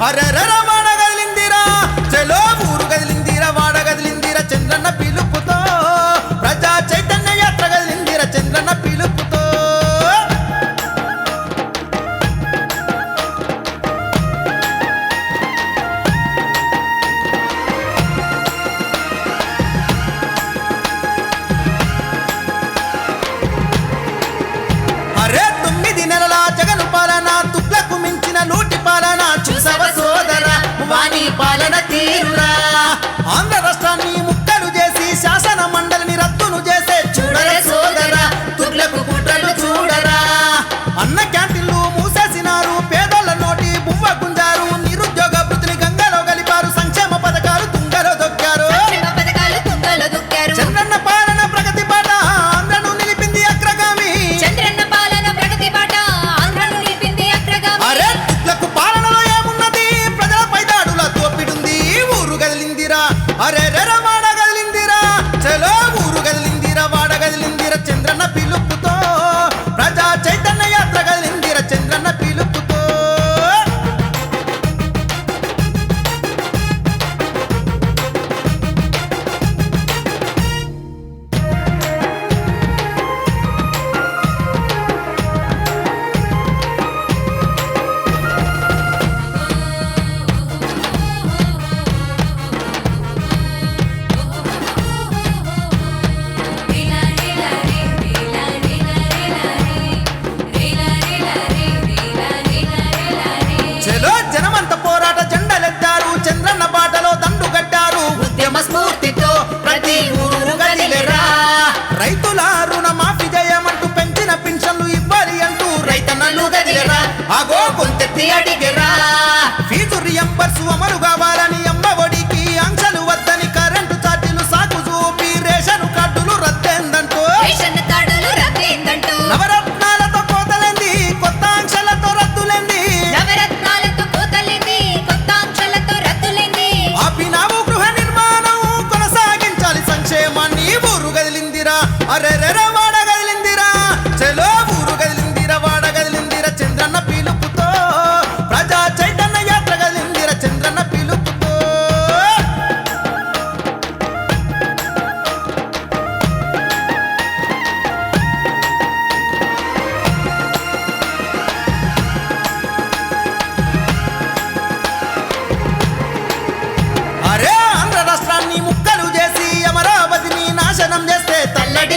அரரமணகளிந்திரா sello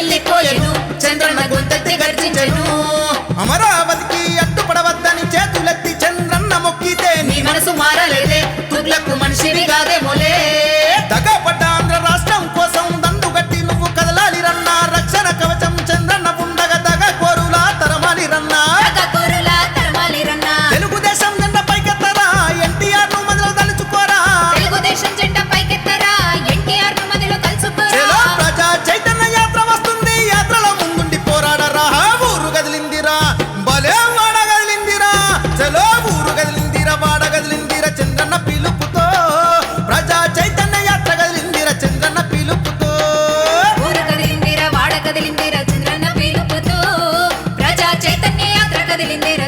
తల్లడిల్లిపోయెను Chandranna గొంతెత్తి గర్జించను. del dinero.